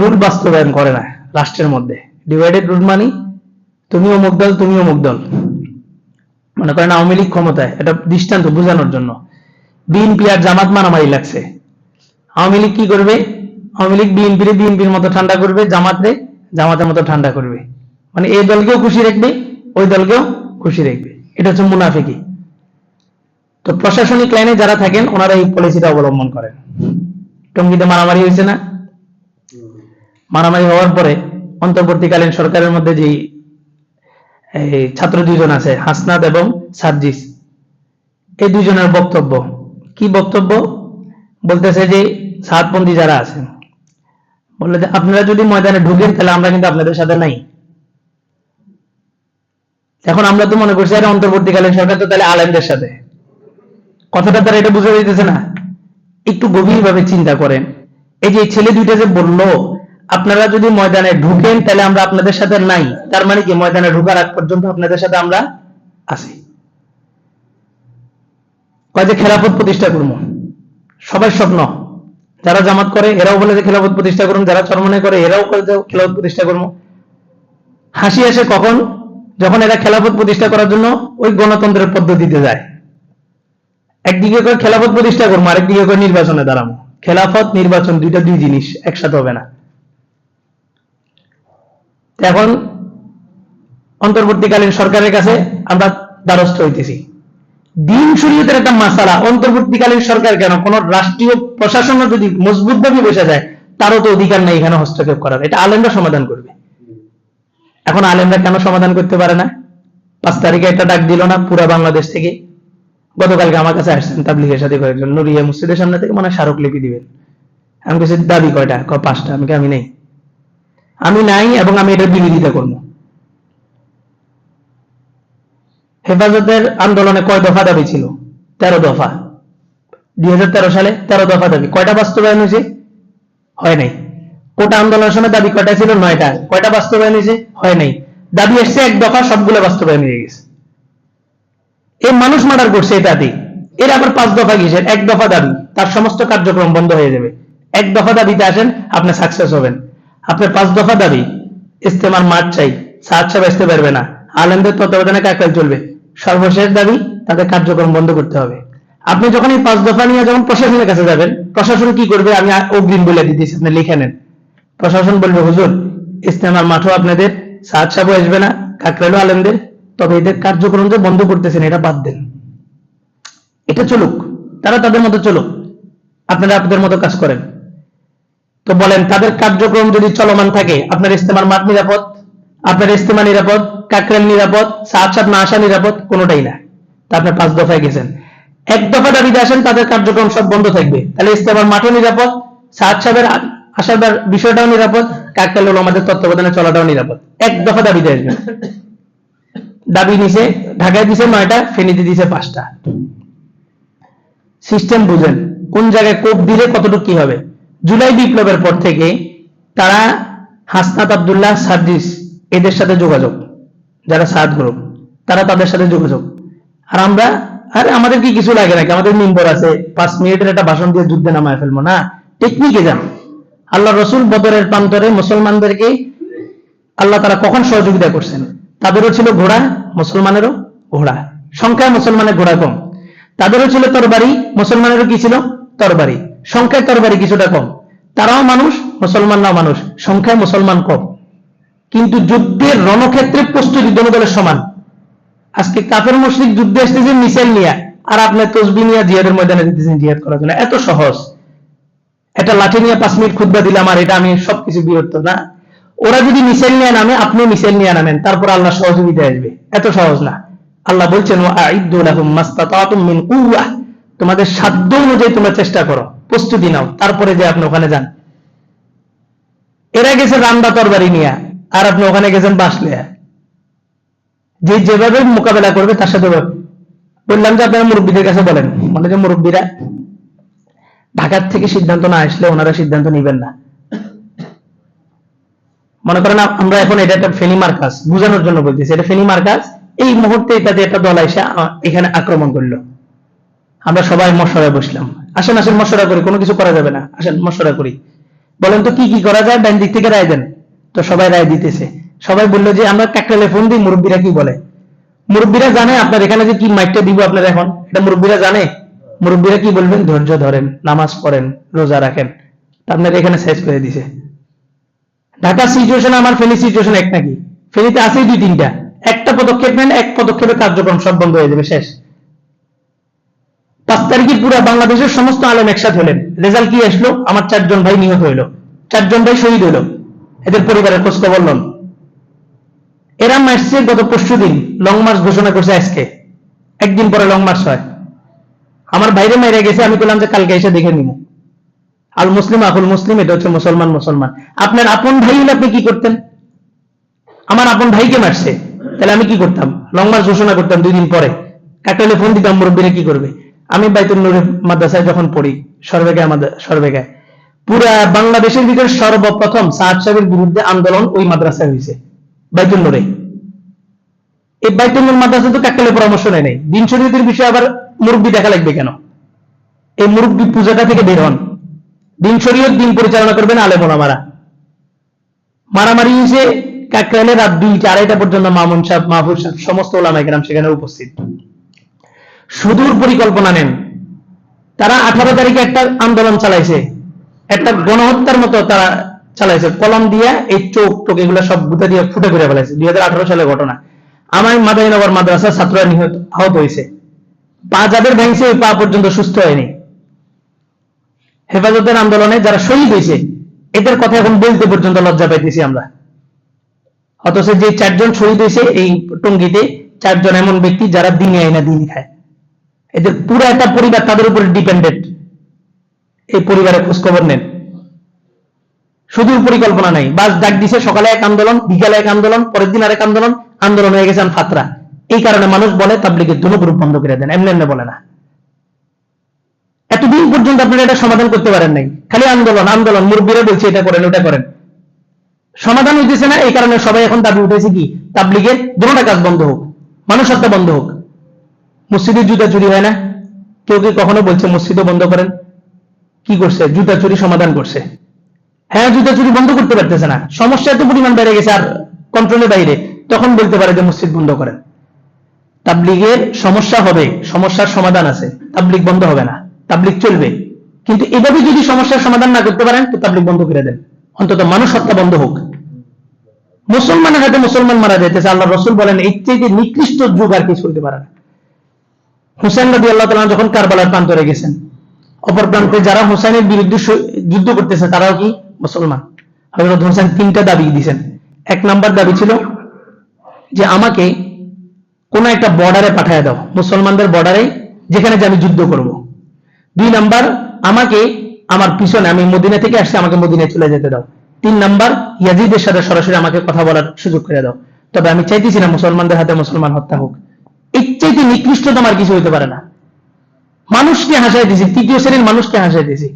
Rule বাস্তবায়ন করে না রাষ্ট্রের মধ্যে। ডিভাইডেড রুল মানে তুমিও মুখ দল, তুমিও মুখ দল। মনে করেন আওয়ামী লীগ ক্ষমতায়, এটা দৃষ্টান্ত বোঝানোর জন্য। বিএনপি আর জামাত মারামারি লাগছে। আওয়ামী লীগ কি করবে? আওয়ামী লীগ বিএনপির বিএনপির মতো ঠান্ডা করবে জামাতরে জামাতের মতো ঠান্ডা করবে। মানে এই দলকেও খুশি রাখবে, ওই দলকেও খুশি রাখবে। এটা হচ্ছে মুনাফিকি। তো প্রশাসনিক লাইনে যারা থাকেন, ওনারা এই পলিসিটা অবলম্বন করেন। টঙ্গিতে মারামারি হয়েছে না? মারামারি হওয়ার পরে অন্তর্বর্তীকালীন সরকারের মধ্যে যে ছাত্র দুইজন আছে, হাসনাত এবং সার্জিস এই দুইজনের বক্তব্য। কি বক্তব্য? বলতেছে যে, সাতপন্থী যারা আছেন, বললে যে, আপনারা যদি ময়দানে ঢুকেন, তাহলে আমরা কিন্তু আপনাদের সাথে নাই। এখন আমরা তো মনে করছি, আরে, অন্তর্বর্তীকালীন সরকার তো তাহলে আলেমদের সাথে। কথাটা তারা এটা বুঝে দিতেছে না। একটু গভীর ভাবে চিন্তা করেন। এই যে ছেলে দুইটা যে বলল আপনারা যদি ময়দানে ঢুকেন, তাহলে আমরা আপনাদের সাথে নাই। তার মানে কি? ময়দানে ঢুকার আগ পর্যন্ত আপনাদের সাথে আমরা আছি। কয় যে খেলাফত প্রতিষ্ঠা করব? সবার স্বপ্ন। যারা জামাত করে, এরাও বলে যে খেলাফত প্রতিষ্ঠা করুন। যারা চরমনে করে, এরাও করে যে খেলাফত প্রতিষ্ঠা করব। হাসি আসে কখন? যখন এরা খেলাফত প্রতিষ্ঠা করার জন্য ওই গণতন্ত্রের পদ্ধতিতে যায়। একদিকে করে খেলাফত প্রতিষ্ঠা করব, আরেকদিকে করে নির্বাচনে দাঁড়াবো। খেলাফত, নির্বাচন দুইটা দুই জিনিস, একসাথে হবে না। এখন অন্তর্বর্তীকালীন সরকারের কাছে আমরা দ্বারস্থ হইতেছি। দিন শরীয়তের একটা মাসালা, অন্তর্বর্তীকালীন সরকার কেন? কোন রাষ্ট্রীয় প্রশাসনও যদি মজবুত ভাবে বসে যায়, তারও তো অধিকার নেই এখানে হস্তক্ষেপ করার। এটা আলেমরা সমাধান করবে। এখন আলেমরা কেন সমাধান করতে পারে না? পাঁচ তারিখে একটা ডাক দিল না পুরা বাংলাদেশ থেকে। গতকালকে আমার কাছে আসছেন তাবলিগের সাথে কয়েকজন। নুরিয়া মসজিদের সামনে থেকে মনে হয় স্মারকলিপি দিবেন। আমি কাছে দাবি কয়টা? ক পাঁচটা। আমি কি আমি নেই। আমি নাই এবং আমি এটার বিরোধিতা করব। হেফাজতের আন্দোলনে কয় দফা দাবি ছিল? তেরো দফা। দুই হাজার তেরো সালে তেরো দফা দাবি। কয়টা বাস্তবায়ন হয়েছে? হয় নাই। কোটা আন্দোলনের সময় দাবি কয়টা ছিল? নয়টা। কয়টা বাস্তবায়ন হয়েছে? হয় নাই। দাবি এসছে এক দফা সবগুলো বাস্তবায়ন হয়ে গেছে। এই মানুষ মার্ডার করছে এটা দিয়ে। এর আবার পাঁচ দফা গিয়েছেন এক দফা দাবি। তার সমস্ত কার্যক্রম বন্ধ হয়ে যাবে। এক দফা দাবিতে আসেন, আপনি সাকসেস হবেন। আপনার পাঁচ দফা দাবি, ইস্তেমার মাঠ চাই, সাত সাহেব আসতে পারবে না। আলেমদের তত্ত্বাবধানে কাকাল চলবে। সর্বশেষ দাবি, তাদের কার্যক্রম বন্ধ করতে হবে। আপনি যখন এই পাঁচ দফা নিয়ে যখন প্রশাসনের কাছে যাবেন, প্রশাসন কি করবে আমি অগ্রিম বলে দিতেছি, আপনি লিখে নেন। প্রশাসন বলবে, হুজুর, ইস্তেমার মাঠও আপনাদের, সাত সাহেব আসবে না কাকরাইলও আলেমদের, তবে এদের কার্যক্রম যে বন্ধ করতেছেন, এটা বাদ দেন। এটা চলুক, তারা তাদের মতো চলুক। আপনারা আপনাদের মতো কাজ করেন। তো বলেন, তাদের কার্যক্রম যদি চলমান থাকে, আপনার ইস্তেমার মাঠ নিরাপদ, আপনার ইস্তেমা নিরাপদ কাকরেল নিরাপদ সাত সাত না আসা নিরাপদ, কোনোটাই না। তা আপনি পাঁচ দফায় গেছেন। এক দফা দাবিতে আসেন, তাদের কার্যক্রম সব বন্ধ থাকবে। তাহলে ইস্তেমার মাঠও নিরাপদ সাত সাহেবের আসার বিষয়টাও নিরাপদ কাকরেল হলো আমাদের তত্ত্বাবধানে চলাটাও নিরাপদ। এক দফা দাবিতে আসবেন। দাবি নিছে, ঢাকায় দিছে নয়টা, ফেনীতে দিছে পাঁচটা। সিস্টেম বুঝেন, কোন জায়গায় কোপ দিলে কতটুকু কি হবে? জুলাই বিপ্লবের পর থেকে তারা হাসনাত আব্দুল্লাহ সার্জিস এদের সাথে যোগাযোগ, যারা সাদ গ্রুপ তারা তাদের সাথে যোগাযোগ। আর আমরা, আরে আমাদের কি কিছু লাগে নাকি? আমাদের মেম্বার আছে, পাঁচ মিনিটের একটা ভাষণ দিয়ে যুদ্ধে নামায় ফেলব, না? টেকনিকে যান। আল্লাহ রসুল বদরের প্রান্তরে মুসলমানদেরকে আল্লাহ তারা কখন সহযোগিতা করছেন? তাদেরও ছিল ঘোড়া, মুসলমানেরও ঘোড়া। সংখ্যায় মুসলমানের ঘোড়া কম। তাদেরও ছিল তরবারি, মুসলমানেরও কি ছিল? তরবারি। সংখ্যায় তরবারি কিছুটা কম। তারাও মানুষ, মুসলমানরাও মানুষ। সংখ্যায় মুসলমান কম। কিন্তু যুদ্ধের রণক্ষেত্রে প্রস্তুতি দলের সমান। আজকে কাফের মুশরিক যুদ্ধে আসতেছে মিসাইল নিয়ে। আর আপনার তসবি নিয়ে জিহাদের ময়দানে দিতেছেন জিহাদ করার জন্য। এত সহজ। একটা লাঠি নিয়ে পাঁচ মিনিট খুদ্া দিলাম আর এটা আমি সবকিছু বিরক্ত না। ওরা যদি মিসাইল নিয়ে নামে আপনি মিসাইল নিয়ে নামেন। তারপর আল্লাহ সহযোগিতা আসবে। এত সহজ না। আল্লাহ বলছেন "ওয়াআইদ্দু লাহুম মাসতাতাতুম মিন কুওয়াহ তোমাদের সাধ্য অনুযায়ী তোমরা চেষ্টা করো। প্রস্তুতি নাও, তারপরে যে আপনি ওখানে যান। এরা গেছে রান্দা তরবারি নিয়ে, আর আপনি ওখানে গেছেন বাঁশ লিয়া যে যেভাবে মোকাবেলা করবে, তার সাথে বললাম যে আপনারা মুরব্বীদের কাছে বলেন। মানে যে মুরব্বীরা, ঢাকার থেকে সিদ্ধান্ত না আসলে ওনারা সিদ্ধান্ত নিবেন না। মনে করেন আমরা এখন এটা একটা ফেনি মার্কাস, বোঝানোর জন্য বলতেছি। এটা ফেনি মার্কাস, এই মুহূর্তে এটাতে একটা দল এসে এখানে আক্রমণ করল। আমরা সবাই মশরায় বসলাম। আসেন আসেন, মশরা করি, কোনো কিছু করা যাবে না। আসেন, মশরা করি। বলেন তো কি কি করা যায়? ডান দিক থেকে রায় দেন। তো সবাই রায় দিতেছে। সবাই বলল যে, আমরা কাকরালে ফোন দিই, মুরব্বীরা কি বলে? মুরব্বীরা জানে, আপনার এখানে যে কি মাইকটা দিব আপনার এখন? এটা মুরব্বীরা জানে। মুরব্বীরা কি বলবেন? ধৈর্য ধরেন, নামাজ পড়েন, রোজা রাখেন। আপনার এখানে শেষ করে দিছে। ঢাকা সিচুয়েশন আমার ফেনি সিচুয়েশন এক নাকি? ফেনিতে আছেই দুই তিনটা। একটা পদক্ষেপ নেন, এক পদক্ষেপে কার্যক্রম সব বন্ধ হয়ে যাবে, শেষ। পাঁচ তারিখে পুরো বাংলাদেশের সমস্ত আলেম একসাথে হলেন। রেজাল্ট কি আসলো? আমার চারজন ভাই নিহত হইল চারজন ভাই শহীদ হইল এদের পরিবারের খোঁজ খবর লন। এরা মাসছে গত পরশু দিন লং মার্চ ঘোষণা করছে আজকে। একদিন পরে লং মার্চ হয়। আমার বাইরে মেরে গেছে, আমি বললাম যে কালকে এসে দেখে নিব আল মুসলিম আকুল মুসলিম, এটা হচ্ছে মুসলমান মুসলমান। আপনার আপন ভাই হলে আপনি কি করতেন? আমার আপন ভাইকে মারছে। তাহলে আমি কি করতাম? লং মার্চ ঘোষণা করতাম দুই দিন পরে। কাকলে ফোন দিতাম, মুরব্বীরা কি করবে? আমি বাইতুল নূরের মাদ্রাসায় যখন পড়ি, সর্বেগায় আমাদের সর্বেগায়, পুরা বাংলাদেশের ভিতরে সর্বপ্রথম সাহাদ সাহেবের বিরুদ্ধে আন্দোলন ওই মাদ্রাসায় হয়েছে বাইতুল নূরে। এই বাইতুল নূর মাদ্রাসা তো কাকলে পরামর্শ নেয় নাই। দিন শরীয়তের বিষয়ে আবার মুরব্বী দেখা লাগবে কেন? এই মুরব্বী পূজাটা থেকে বের হন। দিন শরীয়ত দিন পরিচালনা করবেন আলেম ওলামারা। মারামারি হয়েছে কাকরাইলে রাত দুইটা, আড়াইটা পর্যন্ত মামুন সাহেব, মাহফুজ সাহেব, সমস্ত ওলামা গ্রাম সেখানে উপস্থিত। সুদূর পরিকল্পনা নেন। তারা আঠারো তারিখে একটা আন্দোলন চালাইছে। একটা গণহত্যার মতো তারা চালাইছে। কলম দিয়া এই চোখ টোক এগুলো সব গুতা দিয়ে ফুটে করে ফেলাইছে। দুই সালের ঘটনা। আমার মাদারীনগর মাদ্রাসার ছাত্ররা নিহত, আহত হয়েছে পা যাদের ভেঙছে, ওই পা পর্যন্ত সুস্থ হয়নি। হেফাজতের আন্দোলনে যারা শহীদ হয়েছে এদের কথা এখন বলতে পর্যন্ত লজ্জা পাইতেছি আমরা। অথচ যে চারজন শহীদ হয়েছে এই টঙ্গিতে চারজন এমন ব্যক্তি যারা দিনে আইনা দিন খায়। এদের পুরো একটা পরিবার তাদের উপরে ডিপেন্ডেন্ট এই পরিবারের খোঁজ খবর নেন। শুধু পরিকল্পনা নাই। বাস ডাক দিছে, সকালে এক আন্দোলন, বিকালে এক আন্দোলন, পরের দিন আরেক আন্দোলন আন্দোলন হয়ে গেছে ফাতরা এই কারণে মানুষ বলে, তাবলিগের দুটো গ্রুপ বন্ধ করে দেন। এমনি এমনি বলে না। এতদিন পর্যন্ত আপনারা এটা সমাধান করতে পারেন নাই। খালি আন্দোলন আন্দোলন, মুরব্বীরা বলছে, এটা করেন, ওটা করেন। সমাধান হইতেছে না, এই কারণে সবাই এখন দাবি উঠেছে কি, তাবলিগের দুটোটা কাজ বন্ধ হোক মানুষ হত্যা বন্ধ হোক। মসজিদে জুতা চুরি হয় না? কেউ কি কখনো বলছে মসজিদও বন্ধ করেন? কি করছে? জুতা চুরি সমাধান করছে। হ্যাঁ জুতা চুরি বন্ধ করতে পারতেছে না। সমস্যা এত পরিমাণ বেড়ে গেছে আর কন্ট্রোলের বাইরে। তখন বলতে পারে যে মসজিদ বন্ধ করেন। তাবলিগের সমস্যা হবে, সমস্যার সমাধান আছে। তাবলিগ বন্ধ হবে না। তাবলিগ চলবে। কিন্তু এভাবে যদি সমস্যার সমাধান না করতে পারেন, তো তাবলিগ বন্ধ করে দেন। অন্তত মানুষ হত্যা বন্ধ হোক। মুসলমানের হাতে মুসলমান মারা যাইতেছে। আল্লাহ রসুল বলেন এই চেয়ে নিকৃষ্ট যুগ আর কিছু হইতে পারে না। হুসেন নদী আল্লাহ তালা যখন কারবালার প্রান্তরে গেছেন, অপর প্রান্তে যারা হুসাইনের বিরুদ্ধে যুদ্ধ করতেছে, তারাও কি? মুসলমান। হজরত হোসেন তিনটা দাবি দিয়েছেন। এক নাম্বার দাবি ছিল যে, আমাকে কোন একটা বর্ডারে পাঠায় দাও, মুসলমানদের বর্ডারে, যেখানে যে আমি যুদ্ধ করব। দুই নাম্বার, আমাকে আমার পিছনে, আমি মদিনা থেকে আসছে, আমাকে মদিনায় চলে যেতে দাও। তিন নাম্বার, ইয়াজিদের সাথে সরাসরি আমাকে কথা বলার সুযোগ করে দাও। তবে আমি চাইতেছি না মুসলমানদের হাতে মুসলমান হত্যা হোক। এর চাইতে নিকৃষ্টতম আর কিছু হইতে পারে না। মানুষকে হাসাই দিছি, তৃতীয় শ্রেণির মানুষকে হাসাই দিছি,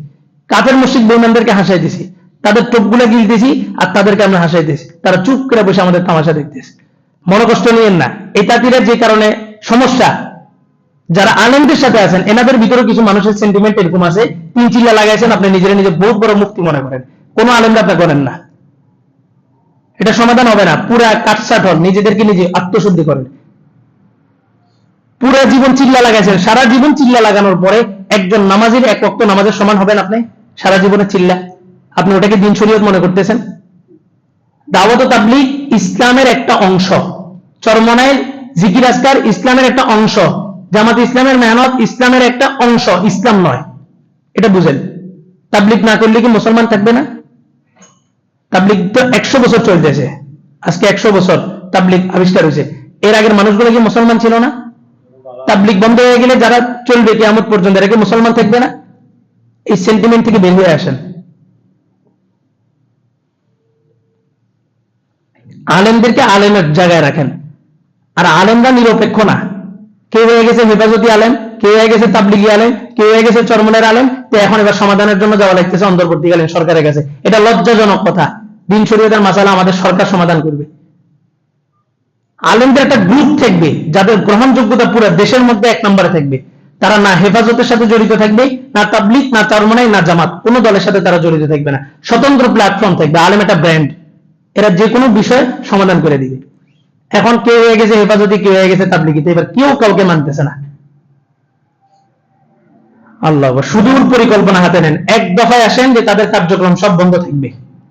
কাফের মসজিদ বৈমানদেরকে হাসাই দিছি, তাদের টোপগুলা গিলতেছি আর তাদেরকে আমরা হাসাই দিছি। তারা চুপ করে বসে আমাদের তামাশা দেখতেছে। মনে কষ্ট নিয়েন না এই তাঁতিরা যে কারণে সমস্যা, যারা আনন্দের সাথে আছেন, এনাদের ভিতরে কিছু মানুষের সেন্টিমেন্ট এরকম আছে, তিন চিল্লা লাগাইছেন, আপনি নিজের নিজে বহুত বড় মুক্তি মনে করেন। কোন আলেমরা আপনি করেন না। এটা সমাধান হবে না, পুরা কাটসাট হন নিজেদেরকে নিজে আত্মশুদ্ধি করেন। পুরো জীবন চিল্লা লাগাইছেন, সারা জীবন চিল্লা লাগানোর পরে একজন নামাজের এক ওয়াক্ত নামাজের সমান হবেন আপনি? সারা জীবনে চিল্লা। আপনি ওটাকে দিন শরীয়ত মনে করতেছেন? দাওয়াত তাবলিগ ইসলামের একটা অংশ। চরমনাইল, জিকির আজকার ইসলামের একটা অংশ। জামাত ইসলামের মেহনত ইসলামের একটা অংশ, ইসলাম নয়। এটা বুঝেন। তাবলিগ না করলে কি মুসলমান থাকবে না? তাবলিগ তো একশো বছর চলতেছে। আজকে একশো বছর তাবলিগ আবিষ্কার হয়েছে। এর আগের মানুষগুলো কি মুসলমান ছিল না? তাবলিগ বন্ধ হয়ে গেলে যারা চলবে কেমন পর্যন্ত, এরা কি মুসলমান থাকবে না? এই সেন্টিমেন্ট থেকে বের হয়ে আসেন। আলেমদেরকে আলেমের জায়গায় রাখেন। আর আলেমরা নিরপেক্ষ না। কেউ হয়ে গেছে হেফাজতি আলেম কেউ হয়ে গেছে তাবলিগি আলেম কেউ হয়ে গেছে চরমনের আলেম? তো এখন এবার সমাধানের জন্য যাওয়া লাগতেছে অন্তর্বর্তীকালীন সরকারের কাছে। এটা লজ্জাজনক কথা। দিন শরীয়তের মাসালা আমাদের সরকার সমাধান করবে। আলেমদের একটা গ্রুপ থাকবে, যাদের গ্রহণযোগ্যতা পুরো দেশের মধ্যে এক নম্বরে থাকবে। তারা না হেফাজতের সাথে জড়িত থাকবে, না তাবলিক না চরমনাই, না জামাত। কোনো দলের সাথে তারা জড়িত থাকবে না। স্বতন্ত্র প্ল্যাটফর্ম থাকবে, আলেম একটা ব্র্যান্ড এরা যে কোনো বিষয় সমাধান করে দিবে। এখন কেউ হয়ে গেছে হেফাজতে, কেউ হয়ে গেছে তাবলিগিতে এবার কেউ কাউকে মানতেছে না। আল্লাহ। সুদূর পরিকল্পনা হাতে নেন। এক দফায় আসেন যে তাদের কার্যক্রম সব বন্ধ থাকবে।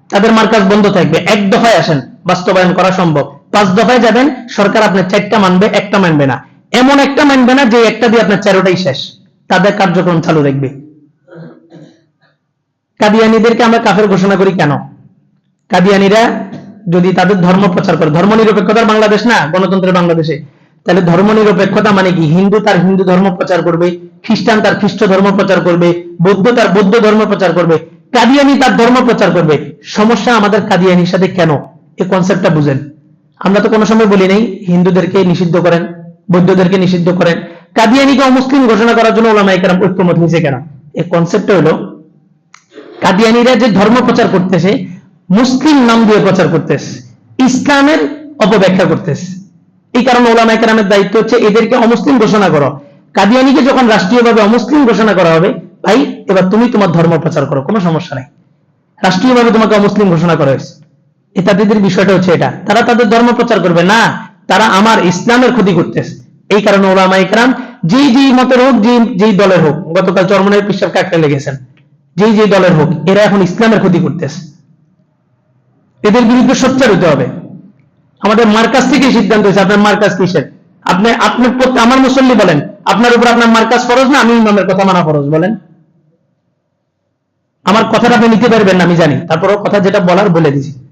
তাদের মার্কাজ বন্ধ থাকবে। এক দফায় আসেন। বাস্তবায়ন করা সম্ভব। পাঁচ দফায় যাবেন, সরকার আপনার চারটা মানবে, একটা মানবে না। এমন একটা মানবে না যে একটা দিয়ে আপনার চারোটাই শেষ। তাদের কার্যক্রম চালু রাখবে। কাদিয়ানিদেরকে আমরা কাফের ঘোষণা করি কেন? কাদিয়ানিরা যদি তাদের ধর্ম প্রচার করে ধর্ম নিরপেক্ষতার বাংলাদেশ না, গণতন্ত্রের বাংলাদেশে। তাহলে ধর্ম নিরপেক্ষতা মানে কি? হিন্দু তার হিন্দু ধর্ম প্রচার করবে, খ্রিস্টান তার খ্রিস্ট ধর্ম প্রচার করবে, বৌদ্ধ তার বৌদ্ধ ধর্ম প্রচার করবে, কাদিয়ানি তার ধর্ম প্রচার করবে। সমস্যা আমাদের কাদিয়ানির সাথে কেন? এই কনসেপ্টটা বুঝেন। আমরা তো কোনো সময় বলি নাই, হিন্দুদেরকে নিষিদ্ধ করেন, বৌদ্ধদেরকে নিষিদ্ধ করেন। কাদিয়ানিকে অমুসলিম ঘোষণা করার জন্য ওলামাই কেরাম ঐক্যমত হয়েছে কেন? এই কনসেপ্টটা হলো, কাদিয়ানিরা যে ধর্ম প্রচার করতেছে, মুসলিম নাম দিয়ে প্রচার করতেছে, ইসলামের অপব্যাখ্যা করতেছে। এই কারণে ওলামা কেরামের দায়িত্ব হচ্ছে, এদেরকে অমুসলিম ঘোষণা করো। কাদিয়ানিকে যখন রাষ্ট্রীয়ভাবে অমুসলিম ঘোষণা করা হবে, ভাই, এবার তুমি তোমার ধর্ম প্রচার করো, কোনো সমস্যা নাই। রাষ্ট্রীয়ভাবে তোমাকে অমুসলিম ঘোষণা করা হয়েছে। এ তাদের বিষয়টা হচ্ছে এটা। তারা তাদের ধর্ম প্রচার করবে। না, তারা আমার ইসলামের ক্ষতি করতেছে। এই কারণে ওলামা ইকরাম, যেই যেই মতের হোক, যেই যেই দলের হোক, গতকাল চরমনের পিসাব কাকড়ে লেগেছেন, যেই যেই দলের হোক, এরা এখন ইসলামের ক্ষতি করতেছে। এদের বিরুদ্ধে সোচ্চার হতে হবে। আমাদের মার্কাজ থেকে সিদ্ধান্ত হয়েছে, আপনার মার্কাজ কিসের? আপনি আপনি প্রত্যেক- আমার মুসল্লি বলেন, আপনার উপর আপনার মার্কাজ ফরজ না? আমি ইমামের কথা মানা ফরজ, বলেন। আমার কথাটা আপনি নিতে পারবেন না, আমি জানি। তারপরও কথা যেটা বলার বলে দিছি।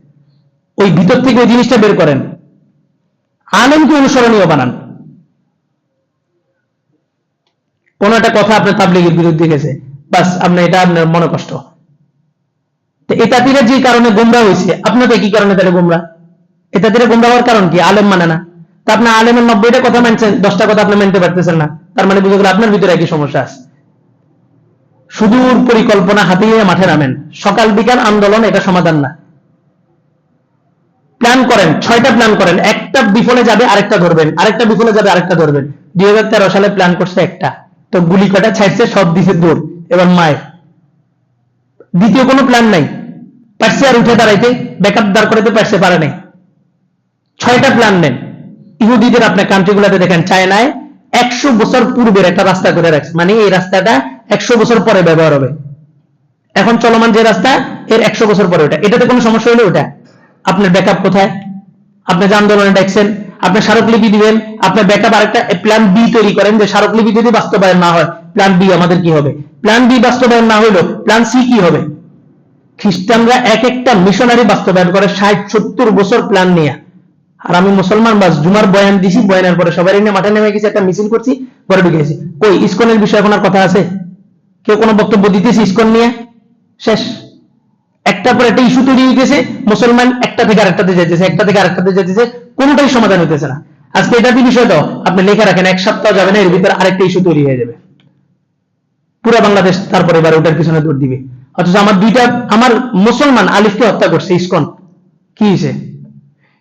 ওই ভিতর থেকে ওই জিনিসটা বের করেন। আলেমকে অনুসরণীয় বানান। কোন একটা কথা আপনার তাবলিগের বিরুদ্ধে গেছে। বাস, আপনার এটা আপনার মনে কষ্ট। তো এটা তীরে যে কারণে গুমরা হয়েছে, আপনাদের কি কারণে তাহলে গুমরা? এটা তীরে গুমরা হওয়ার কারণ কি? আলেম মানে না। তা আপনার আলেমের নব্বইটা কথা মানছেন, দশটা কথা আপনি মানতে পারতেছেন না। তার মানে বুঝে গেল আপনার ভিতরে একই সমস্যা আছে। সুদূর পরিকল্পনা হাতে নিয়ে মাঠে নামেন। সকাল বিকাল আন্দোলন, এটা সমাধান না। প্ল্যান করেন, ছয়টা প্ল্যান করেন, একটা বিফলে যাবে, আরেকটা ধরবেন, আরেকটা বিফলে যাবে, আরেকটা ধরবেন। দুই হাজার তেরো সালে প্ল্যান করছে একটা। তো গুলি কটা ছাড়ছে, সব দিছে দৌড় এবার মায়ের। দ্বিতীয় কোনো প্ল্যান নাই। পারছে আর উঠে দাঁড়াইতে ব্যাকআপ দাঁড় করাতে পারছে পারে নাই। ছয়টা প্ল্যান নেন। ইহুদিদের আপনার কান্ট্রিগুলোতে দেখেন, চায়নায় একশো বছর পূর্বের একটা রাস্তা করে রাখছে। মানে এই রাস্তাটা একশো বছর পরে ব্যবহার হবে। এখন চলমান যে রাস্তা, এর একশো বছর পরে ওটা। এটাতে কোনো সমস্যা হলে ওটা। আপনার ব্যাকআপ কোথায়? আপনি যে আন্দোলনে ডাকছেন আপনি স্মারকলিপি দিবেন, আপনার ব্যাকআপ আরেকটা প্ল্যান বি তৈরি করেন যে স্মারকলিপি যদি বাস্তবায়ন না হয় প্ল্যান বি আমাদের কি হবে? প্ল্যান বি বাস্তবায়ন না হইল প্ল্যান সি কি হবে? খ্রিস্টানরা এক একটা মিশনারি বাস্তবায়ন করে ষাট, সত্তর বছর প্ল্যান নিয়ে। আর আমি মুসলমান বাস, জুমার বয়ান দিছি, বয়ানের পরে সবাই নিয়ে মাঠে নেমে গেছি, একটা মিছিল করছি পরে ঢুকেছি কই, ইসকনের বিষয়ে এখন কথা আছে? কেউ কোনো বক্তব্য দিতেছে ইসকন নিয়ে? শেষ। একটা পর একটা ইস্যু তৈরি হইতেছে, মুসলমান একটা থেকে আরেকটাতে যেতেছে একটা থেকে আরেকটাতে যেতেছে কোনোটাই সমাধান হইতেছে না। আজকে এটা দিয়ে বিষয় দাও আপনি লেখা রাখেন, এক সপ্তাহ যাবে না, এর ভিতরে আরেকটা ইস্যু তৈরি হয়ে যাবে। পুরো বাংলাদেশ তারপরে এবার ওটার পিছনে দৌড় দিবে। অথচ আমার দুইটা, আমার মুসলমান আলিফকে হত্যা করছে, ইসকন। কি হয়েছে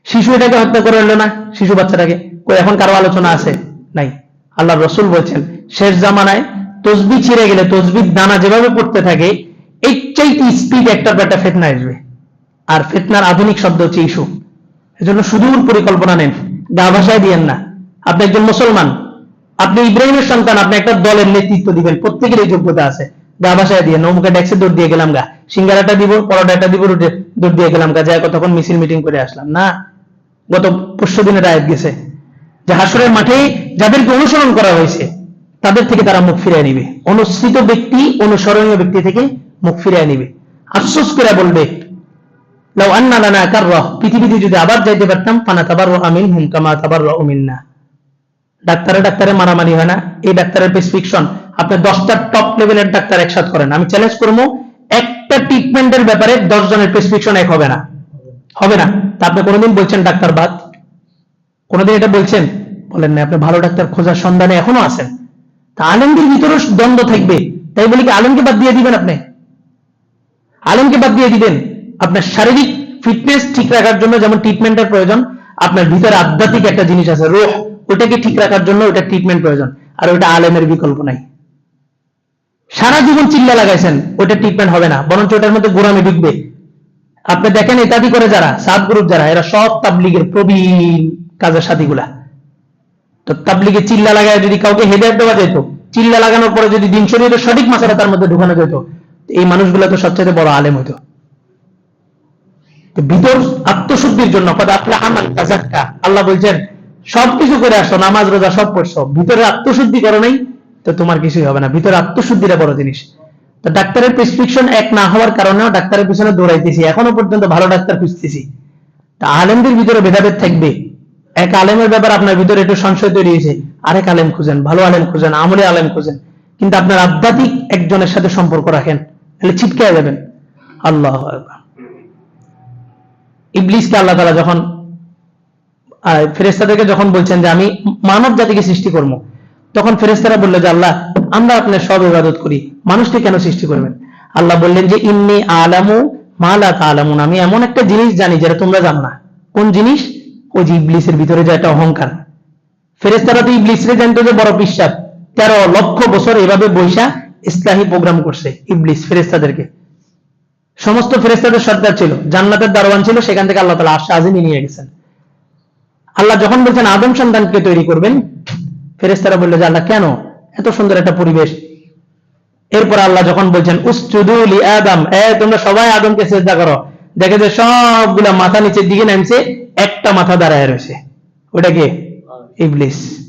শিশু এটাকে হত্যা করে এলো না, শিশু বাচ্চাটাকে? এখন কারও আলোচনা আছে? নাই। আল্লাহ রসুল বলছেন, শেষ জামানায় তসবি ছিঁড়ে গেলে তসবির দানা যেভাবে পড়তে থাকে এই চাইতে স্পিড একটার পর একটা ফেতনা আসবে। আর ফেতনার আধুনিক শব্দ হচ্ছে ইস্যু। এজন্য সুদূর পরিকল্পনা নেন, গা ভাষায় দিয়েন না। আপনি একজন মুসলমান, আপনি ইব্রাহিমের সন্তান, আপনি একটা দলের নেতৃত্ব দিবেন প্রত্যেকের এই যোগ্যতা আছে। গা ভাষায় দিয়ে নৌমুখে ডেক্সে দৌড় দিয়ে গেলাম গা, সিঙ্গারাটা দিব, পরোটাটা দিব, রুটে দৌড় দিয়ে গেলাম গা, যায় কতক্ষণ মিছিল মিটিং করে আসলাম। না, গত পরশু দিনের আয়াত গেছে। যে হাসরের মাঠে যাদেরকে অনুসরণ করা হয়েছে, তাদের থেকে তারা মুখ ফিরিয়ে নিবে। অনুসৃত ব্যক্তি, অনুসরণীয় ব্যক্তি থেকে মুখ ফিরিয়ে নিবে। আফসোস করে বলবে লাউ আন্না লানা কাররাহ পৃথিবীতে যদি আবার যাইতে পারতাম, ফানা তাবার আমিন হুম কামা তাবার মিন্না। ডাক্তারে ডাক্তারে মারামারি হয় না। এই ডাক্তারের প্রেসক্রিপশন আপনি দশটা টপ লেভেলের ডাক্তার একসাথে করেন। আমি চ্যালেঞ্জ করব, একটা ট্রিটমেন্টের ব্যাপারে দশ জনের প্রেসক্রিপশন এক হবে না। হবে না। তা আপনি কোনোদিন বলছেন ডাক্তার বাদ? কোনোদিন এটা বলছেন? বলেন না আপনি ভালো ডাক্তার খোঁজার সন্ধানে এখনও আছেন। তা আলেমদের ভিতরেও দ্বন্দ্ব থাকবে। তাই বলি কি আলেমকে বাদ দিয়ে দিবেন আপনি? আলেমকে বাদ দিয়ে দিবেন। আপনার শারীরিক ফিটনেস ঠিক রাখার জন্য যেমন ট্রিটমেন্টের প্রয়োজন, আপনার ভিতরে আধ্যাত্মিক একটা জিনিস আছে, রোহ, ওটাকে ঠিক রাখার জন্য ওটা ট্রিটমেন্ট প্রয়োজন, আর ওইটা আলেমের বিকল্প নাই। সারা জীবন চিল্লা লাগাইছেন ওইটা ট্রিটমেন্ট হবে না, বরঞ্চ ওটার মধ্যে গোড়ামি ঢুকবে। আপনি দেখেন ইত্যাদি করে যারা সাত গ্রুপ যারা, এরা সব তাবলিগের প্রবীণ কাজের সাথীগুলা। তো তাবলিগে চিল্লা লাগায় যদি কাউকে হেদায়ত দেওয়া যেত, চিল্লা লাগানোর পরে যদি দিন শরীরের সঠিক মাসাটা তার মধ্যে ঢুকানো যেত, এই মানুষগুলো তো সবচেয়ে বড় আলেম হইতো। ভিতর আত্মশুদ্ধির জন্য আল্লাহ বলছেন, সবকিছু করে আসো, নামাজ, রোজা, সব পড়ছো। ভিতরে আত্মশুদ্ধি করো নাই, তো তোমার কিছুই হবে না। ভিতরে আত্মশুদ্ধিটা বড় জিনিস। তো ডাক্তারের প্রেসক্রিপশন এক না হওয়ার কারণেও ডাক্তারের পিছনে দৌড়াইতেছি। এখনও পর্যন্ত ভালো ডাক্তার খুঁজতেছি। তা আলেমদের ভিতরে ভেদাভেদ থাকবে। এক আলেমের ব্যাপার আপনার ভিতরে একটু সংশয় তৈরি হয়েছে। আরেক আলেম খুঁজেন, ভালো আলেম খুঁজেন, আমলে আলেম খুঁজেন। কিন্তু আপনার আধ্যাত্মিক একজনের সাথে সম্পর্ক রাখেন, তাহলে ছিটকে যাবেন। আল্লাহ। ইবলিসকে আল্লাহ তালা যখন আহ, ফেরেশতাদেরকে যখন বলছেন যে আমি মানব জাতিকে সৃষ্টি করব তখন ফেরেশতারা বলল যে আল্লাহ আমরা আপনার সব ইবাদত করি মানুষকে কেন সৃষ্টি করবেন? আল্লাহ বললেন যে ইন্নি আলামু মালা আলামুন আমি এমন একটা জিনিস জানি যেটা তোমরা জানো না। কোন জিনিস? ওই যে ইবলিসের ভিতরে যে একটা অহংকার। ফেরেশতারা তো ইবলিসরে জানতো যে বড় বিশ্বাস তেরো লক্ষ বছর এভাবে বৈশা ইসলাহী প্রোগ্রাম করছে ইবলিস ফেরেশতাদেরকে। সমস্ত ফেরেস্তাদের সর্দার ছিল, জান্নাতের দারোয়ান ছিল, সেখান থেকে আল্লাহ তালা আশা আজিনী নিয়ে গেছেন। আল্লাহ যখন বলছেন আদম সন্তানকে তৈরি করবেন ফেরেস্তারা বলল যে আল্লাহ, কেন? এত সুন্দর একটা পরিবেশ। এরপর আল্লাহ যখন বলছেন উস্তুদুলি আদম, এ, তোমরা সবাই আদমকে শ্রদ্ধা করো। দেখে যে সবগুলা মাথা নিচের দিকে নামছে, একটা মাথা দাঁড়ায় রয়েছে। ওটা কে? ইবলিস।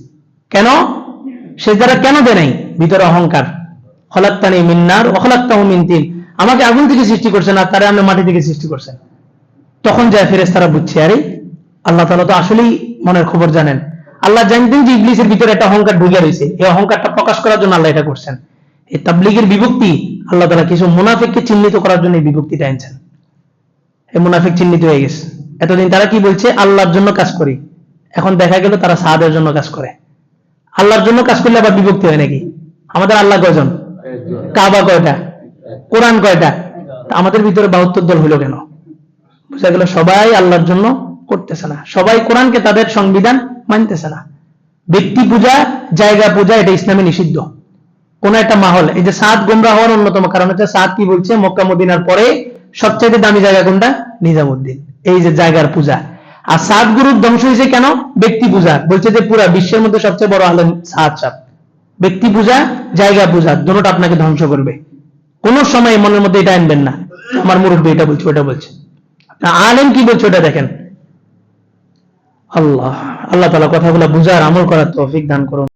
কেন? সে যারা কেন দেয় নাই? ভিতরে অহংকার। হলাক্তানি মিন্নার অহলাক্তাহ মিনতিন আমাকে আগুন থেকে সৃষ্টি করছেন আর তারা আপনি মাটি থেকে সৃষ্টি করছেন। তখন যায় ফেরেস তারা বুঝছে আরে আল্লাহ তালা তো আসলেই মনের খবর জানেন। আল্লাহ জানতেন যে ইবলিসের ভিতরে একটা অহংকার ঢুকে রয়েছে। এই অহংকারটা প্রকাশ করার জন্য আল্লাহ এটা করছেন। এই তাবলিগের বিভক্তি আল্লাহ তালা কিছু মুনাফিককে চিহ্নিত করার জন্য এই বিভক্তিটা আনছেন এই মুনাফিক চিহ্নিত হয়ে গেছে। এতদিন তারা কি বলছে? আল্লাহর জন্য কাজ করি। এখন দেখা গেল তারা সাহাদের জন্য কাজ করে। আল্লাহর জন্য কাজ করলে আবার বিভক্তি হয় নাকি? আমাদের আল্লাহ কয়জন? কাবা কয়টা? কোরআন কয়টা? আমাদের ভিতরে বাহাত্তর দল হইল কেন? বুঝা গেল সবাই আল্লাহর জন্য করতেছে না। সবাই কোরআনকে তাদের সংবিধান মানতেছে না। ব্যক্তি পূজা, জায়গা পূজা, এটা ইসলামে নিষিদ্ধ। কোন একটা মাহল, এই যে সাত গোমরা হওয়ার অন্যতম কারণ হচ্ছে সাত কি বলছে? মক্কা মদিনার পরে সবচেয়ে দামি জায়গা কোনটা? নিজামুদ্দিন। এই যে জায়গার পূজা। আর সাত গুরুর ধ্বংস হয়েছে কেন? ব্যক্তি পূজা। বলছে যে পুরা বিশ্বের মধ্যে সবচেয়ে বড় আলেম সাত সাত ব্যক্তি পূজা, জায়গা পূজা, দুটোটা আপনাকে ধ্বংস করবে। কোন সময় মনের মধ্যে এটা আনবেন না। আমার মুরব্বী এটা বলছে ওটা বলছে। আলেন কি বলছে ওটা দেখেন। আল্লাহ আল্লাহ তালা কথাগুলো বুঝার আমল করার তৌফিক দান করুন।